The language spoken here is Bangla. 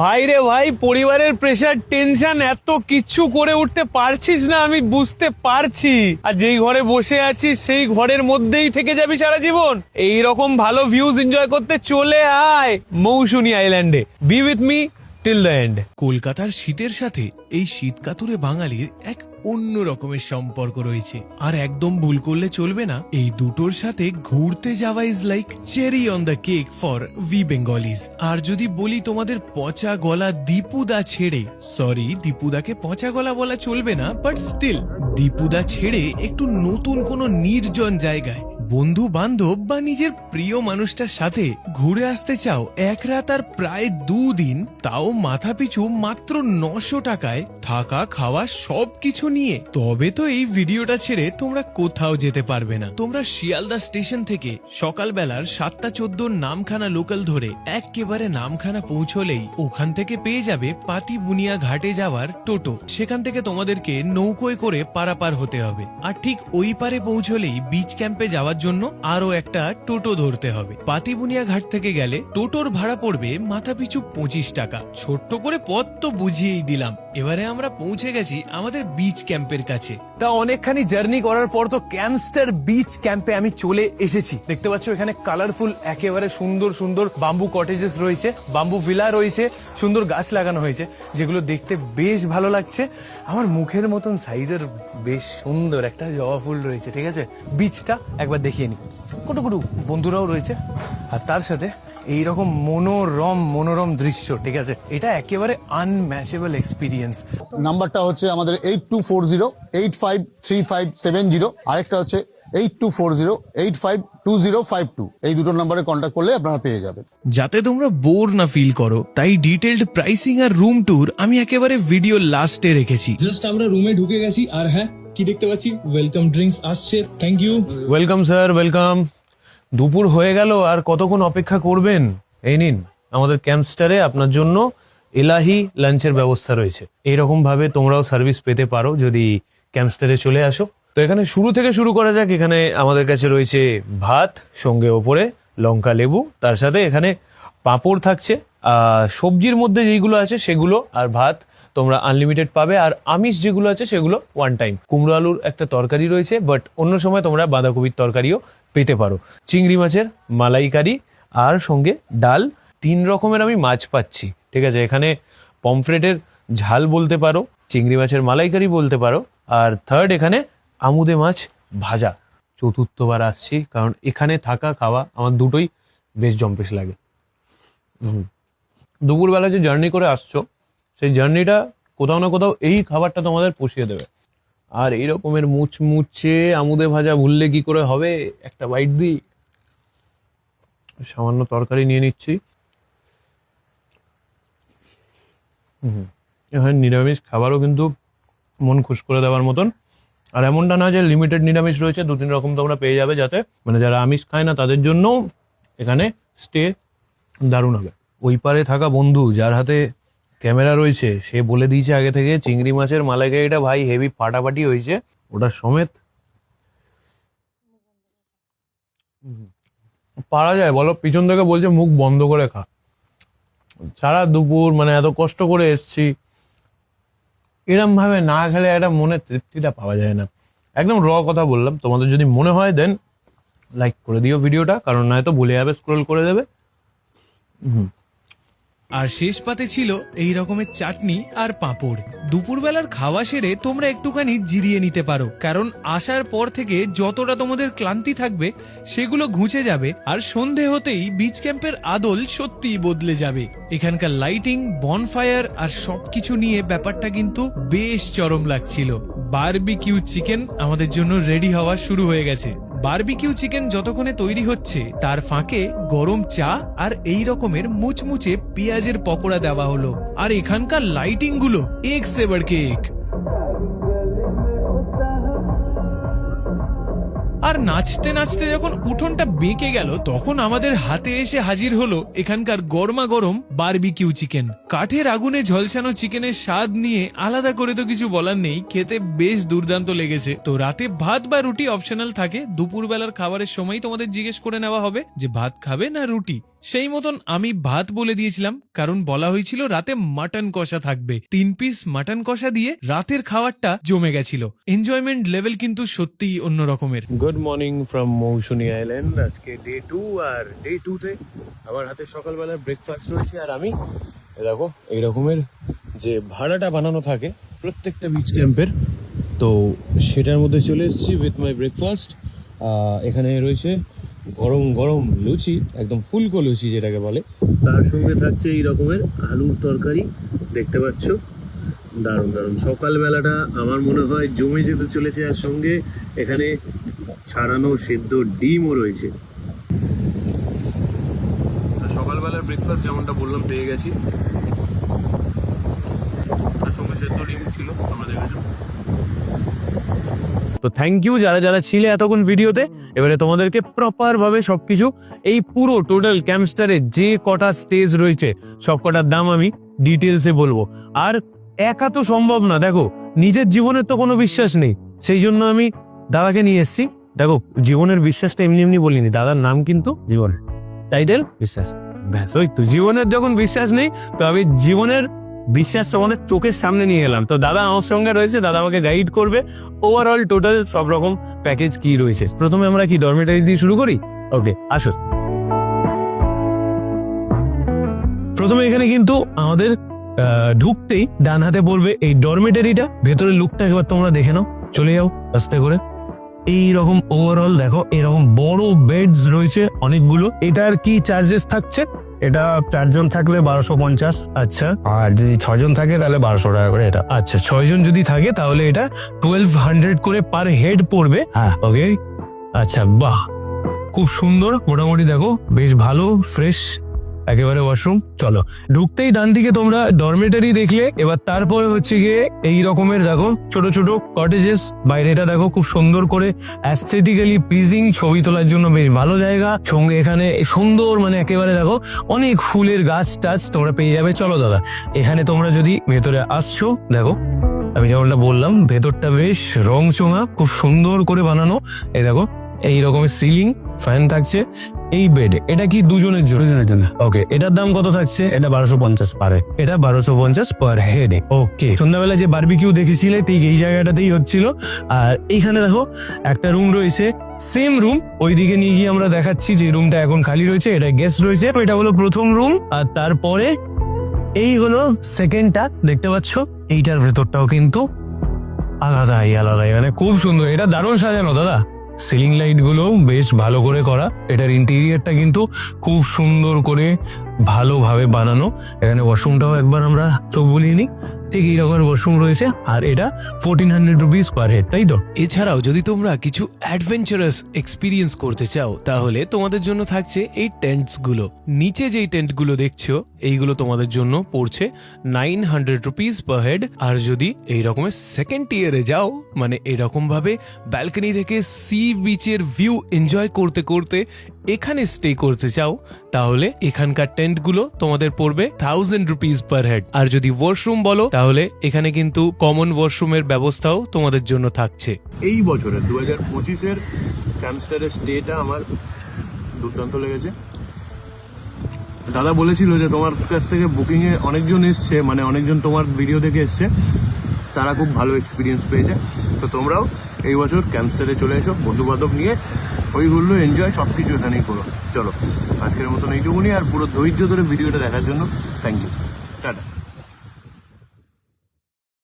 ভাই রে ভাই, পরিবারের প্রেশার টেনশন এত কিচ্ছু করে উঠতে পারছিস না, আমি বুঝতে পারছি। আর যেই ঘরে বসে আছিস, সেই ঘরের মধ্যেই থেকে যাবি সারা জীবন। এই রকম ভালো ভিউজ এনজয় করতে চলে আয় মৌসুনি আইল্যান্ডে be with me till the end কলকাতার শীতের সাথে এই শীতকাতুরে বাঙালির এক অন্য রকমের সম্পর্ক রয়েছে। আর একদম ভুল করলে চলবে না। এই দুটোর সাথে ঘুরতে যাওয়া is like cherry on the cake for we Bengalis আর যদি বলি তোমাদের পচা গলা দীপুদা ছেড়ে সরি দীপুদাকে পচা গলা বলা চলবে না বাট স্টিল দীপুদা ছেড়ে একটু নতুন কোনো নির্জন জায়গায় বন্ধু বান্ধব বা নিজের প্রিয় মানুষটার সাথে ঘুরে আসতে চাও এক রাত আর প্রায় দুদিন, তাও মাথা পিছু মাত্র নশো টাকায় থাকা, খাওয়া সবকিছু নিয়ে। তবে তো এই ভিডিওটা ছেড়ে তোমরা কোথাও যেতে পারবে না। তোমরা শিয়ালদা স্টেশন থেকে সকালবেলার সাতটা চোদ্দ নামখানা লোকাল ধরে একেবারে নামখানা পৌঁছলেই ওখান থেকে পেয়ে যাবে পাতি বুনিয়া ঘাটে যাওয়ার টোটো। সেখান থেকে তোমাদেরকে নৌকোয় করে পারাপার হতে হবে। আর ঠিক ওই পারে পৌঁছলেই বিচ ক্যাম্পে যাওয়ার জন্য আরও একটা টোটো ধরতে হবে। পাতিবুনিয়া ঘাট থেকে গেলে টোটোর ভাড়া পড়বে মাথা পিছু পঁচিশ টাকা। ছোট্ট করে পথ তো বুঝিয়েই দিলাম। এবারে আমরা পৌঁছে গেছি আমাদের বিচ ক্যাম্পের কাছে। তা অনেকখানি জার্নি করার পর তো ক্যাম্পস্টার বিচ ক্যাম্পে আমি চলে এসেছি। দেখতে পাচ্ছ এখানে কালারফুল একেবারে সুন্দর সুন্দর বাম্বু কটেজেস রয়েছে বাম্বু ভিলা রয়েছে, সুন্দর গাছ লাগানো হয়েছে, যেগুলো দেখতে বেশ ভালো লাগছে। আমার মুখের মতন সাইজের বেশ সুন্দর একটা জবা ফুল রয়েছে, ঠিক আছে? বিচটা একবার দেখিয়ে নি। কটু কটু বন্ধুরাও রয়েছে। আর তার সাথে এইরকম মনোরম মনোরম দৃশ্য ঠিক আছে? এটা একেবারে আনম্যাচেবল এক্সপিরিয়েন্স নাম্বারটা হচ্ছে আমাদের eight two four zero eight five three five seven zero আরেকটা হচ্ছে eight two four zero eight five two zero five two এই দুটো নাম্বারে কন্ট্যাক্ট করলে আপনারা পেয়ে যাবেন। যাতে তোমরা বোর না ফিল করো তাই ডিটেলড প্রাইসিং আর রুম ট্যুর আমি একেবারে ভিডিও লাস্টে রেখেছি। জাস্ট আমরা রুমে ঢুকে গেছি আর হ্যাঁ কি দেখতে পাচ্ছি? ওয়েলকাম ড্রিঙ্কস আসছে। Thank you welcome sir welcome দুপুর হয়ে গেল, আর কতক্ষণ অপেক্ষা করবেন? এই নিন, আমাদের ক্যাম্পস্টারে আপনার জন্য এলাহি লাঞ্চের ব্যবস্থা রয়েছে। এইরকম ভাবে তোমরাও সার্ভিস পেতে পারো যদি ক্যাম্পস্টারে চলে আসো। তো এখানে শুরু থেকে শুরু করা যাক। এখানে আমাদের কাছে রয়েছে ভাত, সঙ্গে ওপরে লঙ্কা লেবু, তার সাথে এখানে পাঁপড় থাকছে। সবজির মধ্যে যেইগুলো আছে সেগুলো আর ভাত তোমরা আনলিমিটেড পাবে আর আমিষ যেগুলো আছে সেগুলো ওয়ান টাইম কুমড়ো আলুর একটা তরকারি রয়েছে বাট অন্য সময় তোমরা বাঁধাকপির তরকারিও পেতে পারো। চিংড়ি মাছের মালাইকারি আর সঙ্গে ডাল। তিন রকমের আমি মাছ পাচ্ছি, ঠিক আছে? এখানে পমফ্রেটের ঝাল বলতে পারো, চিংড়ি মাছের মালাইকারি বলতে পারো, আর থার্ড এখানে আমুদে মাছ ভাজা। চতুর্থবার আসছি, কারণ এখানে থাকা, খাওয়া আমার দুটোই বেশ জম্পেশ লাগে। দুপুরবেলা যে জার্নি করে আসছো সেই জার্নিটা কোথাও না কোথাও এই খাবারটা তোমাদের পুষিয়ে দেবে। আর এই রকমের মুচমুচে আমুদে ভাজা ভুললে কি করে হবে? একটা বাইট দিই। সামান্য তরকারি নিয়ে নিচ্ছি। এখানে নিরামিষ খাবারও কিন্তু মন খুশ করে দেওয়ার মতন। আর এমনটা না যে লিমিটেড নিরামিষ রয়েছে, দু তিন রকম তোমরা পেয়ে যাবে যাতে। মানে যারা আমিষ খায় না, তাদের জন্য এখানে স্টে দারুণ হবে। ওই পারে থাকা বন্ধু, যার হাতে ক্যামেরা রয়েছে, সে বলে দিয়েছে আগে থেকে, চিংড়ি মাছের মালাইকারিটা ভাই হেভি ফাটাফাটি হয়েছে, ওটা সমেত। হুম। পারা যায়, বলো, পিছন থেকে বলছে মুখ বন্ধ করে খা। সারা দুপুর মানে এত কষ্ট করে এসছি। এরম ভাবে না খেলে একটা মনে তৃপ্তিটা পাওয়া যায় না। একদম র কথা বললাম, তোমাদের যদি মনে হয় দেন লাইক করে দিও ভিডিওটা কারণ নয়তো ভুলে যাবে স্ক্রোল করে দেবে। আর শেষ পাতে ছিল এই রকমের চাটনি আর পাঁপড়। দুপুরবেলার খাওয়া সেরে তোমরা একটুখানি জিরিয়ে নিতে পারো, কারণ আসার পর থেকে যতটা তোমাদের ক্লান্তি থাকবে, সেগুলো ঘুচে যাবে আর সন্ধে হতেই বিচ ক্যাম্পের আদল সত্যিই বদলে যাবে। এখানকার লাইটিং বনফায়ার আর সবকিছু নিয়ে ব্যাপারটা কিন্তু বেশ চরম লাগছিল। বারবিকিউ চিকেন আমাদের জন্য রেডি হওয়া শুরু হয়ে গেছে। বারবিকিউ চিকেন যতক্ষণে তৈরি হচ্ছে, তার ফাঁকে গরম চা আর এই রকমের মুচমুচে পেঁয়াজের পকোড়া দেওয়া হলো। আর এখানকার লাইটিংগুলো এক সেবার কেক আর নাচতে নাচতে যখন উঠোনটা বেঁকে গেল, তখন আমাদের হাতে এসে হাজির হলো এখানকার গরমা গরম বারবিকিউ চিকেন। কাঠের আগুনে ঝলসানো চিকেনের স্বাদ নিয়ে আলাদা করে তো কিছু বলার নেই, খেতে বেশ দুর্দান্ত লেগেছে। তো রাতে ভাত বা রুটি অপশনাল থাকে, দুপুরবেলার খাবারের সময় তোমাদের জিজ্ঞেস করে নেওয়া হবে যে ভাত খাবে না রুটি? সেই মতন আমি ভাত বলে দিয়েছিলাম, কারণ বলা হয়েছিল রাতে মাটন কষা থাকবে। তিন পিস মাটন কষা দিয়ে রাতের খাবারটা জমে গেছিল। এনজয়মেন্ট লেভেল কিন্তু সত্যিই অন্য রকমের। Good morning from Mousuni island আজকে ডে টু আর ডে টুতে আমার হাতে সকালবেলা ব্রেকফাস্ট রয়েছে আর আমি দেখো, এই রকমের যে ভাড়াটা বানানো থাকে প্রত্যেকটা বিচ ক্যাম্পের তো সেটার মধ্যে চলে এসেছি উইথ মাই ব্রেকফাস্ট এখানে রয়েছে গরম গরম লুচি, একদম ফুলকো লুচি যেটাকে বলে। তার সঙ্গে থাকছে এই রকমের আলুর তরকারি, দেখতে পাচ্ছ? দারুণ দারুণ। সকালবেলাটা আমার মনে হয় জমে যেতে চলেছে আর সঙ্গে এখানে ছাড়ানো সেদ্ধ ডিমও রয়েছে। সকালবেলার ব্রেকফাস্ট যেমনটা বললাম, পেয়ে গেছি। তার সঙ্গে সেদ্ধ ডিম ছিল তোমরা দেখেছ তো থ্যাংক ইউ যারা যারা ছিলে এতক্ষণ ভিডিওতে, এবারে তোমাদেরকে প্রপার ভাবে সবকিছু, এই পুরো টোটাল ক্যাম্পস্টারে যে কটা স্টেজ রয়েছে সব কটার দাম আমি ডিটেলসে বলব। আর একা তো সম্ভব না, দেখো, নিজের জীবনের তো কোনো বিশ্বাস নেই। সেই জন্য আমি দাদাকে নিয়ে এসেছি। দেখো, জীবনের বিশ্বাসটা এমনি এমনি বলিনি, দাদার নাম কিন্তু জীবন। টাইটেল বিশ্বাস। ব্যাস, ওই তো, জীবনের যখন বিশ্বাস নেই তো আমি জীবনের বিশ্বাস তোমাদের চোখের সামনে নিয়ে এলাম। তো দাদা আমার সঙ্গে রয়েছে, দাদা আমাকে গাইড করবে। ওভারঅল টোটাল সব রকম প্যাকেজ কি রয়েছে? প্রথমে আমরা কি ডরমেটারি দিয়ে শুরু করি? ওকে আসো। প্রথমে এখানে কিন্তু আমাদের ঢুকতেই ডান হাতে পড়বে এই ডরমেটারিটা ভেতরের লুকটা একবার তোমরা দেখে নাও। চলে যাও আস্তে করে। এই রকম ওভারঅল দেখো, এরকম বড় বেডস রয়েছে অনেকগুলো। এটার কি চার্জেস থাকছে? এটা চারজন থাকলে বারোশো পঞ্চাশ। আচ্ছা। আর যদি ছজন থাকে তাহলে বারোশো টাকা করে এটা। আচ্ছা ছয়জন যদি থাকে তাহলে এটা টুয়েলভ হান্ড্রেড করে পার হেড পড়বে। হ্যাঁ। ওকে আচ্ছা বাহ। খুব সুন্দর মোটামুটি দেখো বেশ ভালো ফ্রেশ একেবারে ওয়াশরুম চলো। ঢুকতেই ডান দিকে তোমরা ডরমেটারি দেখলে, এবার তারপরে হচ্ছে গিয়ে এই রকমের দেখো, ছোট ছোট কটেজেস বাইরেটা দেখো খুব সুন্দর করে অ্যাস্থেটিক্যালি প্লিজিং ছবি তোলার জন্য বেশ ভালো জায়গা। সঙ্গে এখানে সুন্দর মানে একেবারে দেখো, অনেক ফুলের গাছ টাছ তোমরা পেয়ে যাবে। চলো দাদা, এখানে তোমরা যদি ভেতরে আসছো, দেখো, আমি যেমনটা বললাম, ভেতরটা বেশ রং চোঙা খুব সুন্দর করে বানানো। এই দেখো, এই রকমের সিলিং ফ্যান থাকছে। এই বেড এটা কি দুজনের জন্য? দুজনের জন্য। ওকে এটার দাম কত থাকছে? এটা বারোশো পঞ্চাশ পারে এটা বারোশো পঞ্চাশ পার হেডে ওকে সন্ধ্যাবেলা যে বারবিকিউ দেখেছিলে ঠিক এই জায়গাটাতেই হচ্ছিল। আর এইখানে দেখো একটা রুম রয়েছে। সেম রুম ওইদিকে নিয়ে গিয়ে আমরা দেখাচ্ছি যে রুমটা এখন খালি রয়েছে এটা গেস্ট রয়েছে। এটা হলো প্রথম রুম আর তারপরে এই হলো সেকেন্ডটা দেখতে পাচ্ছ? এইটার ভেতরটাও কিন্তু আলাদাই আলাদাই। মানে খুব সুন্দর এটা দারুণ সাজানো দাদা। সিলিং লাইটগুলো বেশ ভালো করে করা। এটার ইন্টেরিয়ারটা কিন্তু খুব সুন্দর করে ভালোভাবে বানানো। এখানে ওয়াশরুমটাও একবার আমরা চোখ বুলিয়ে নিই। ঠিক এই রকমের ওয়াশরুম রয়েছে। আর এটা fourteen hundred rupees per head তাই তো? এছাড়াও যদি তোমরা কিছু অ্যাডভেঞ্চারাস এক্সপিরিয়েন্স করতে চাও, তাহলে তোমাদের জন্য থাকছে এই টেন্টসগুলো নিচে যেই টেন্টগুলো দেখছ, এইগুলো তোমাদের জন্য পড়ছে nine hundred rupees per head আর যদি এই রকমের সেকেন্ড টিয়ারে যাও মানে এরকম ভাবে ব্যালকনি থেকে সি বিচের ভিউ এনজয় করতে করতে এখানে স্টে করতে চাও, তাহলে এখানকার টেন্টগুলো তোমাদের পড়বে থাউজেন্ড রুপিস পার হেড আর যদি ওয়াশরুম বলো, তাহলে এখানে কিন্তু কমন ওয়াশরুমের ব্যবস্থাও তোমাদের জন্য থাকছে। এই বছরের দু হাজার পঁচিশের ক্যাম্পস্টারের স্টেটা আমার দুর্দান্ত লেগেছে। দাদা বলেছিল যে তোমার কাছ থেকে বুকিংয়ে অনেকজন এসছে মানে অনেকজন তোমার ভিডিও দেখে এসছে। তারা খুব ভালো এক্সপিরিয়েন্স পেয়েছে। তো তোমরাও এই বছর ক্যাম্পস্টারে চলে এসো বন্ধু বান্ধব নিয়ে। ওইগুলো এনজয় সব কিছু এখানেই করো। চলো, আজকের মতন এইটুকুনি, আর পুরো ধৈর্য ধরে ভিডিওটা দেখার জন্য থ্যাংক ইউ টাটা।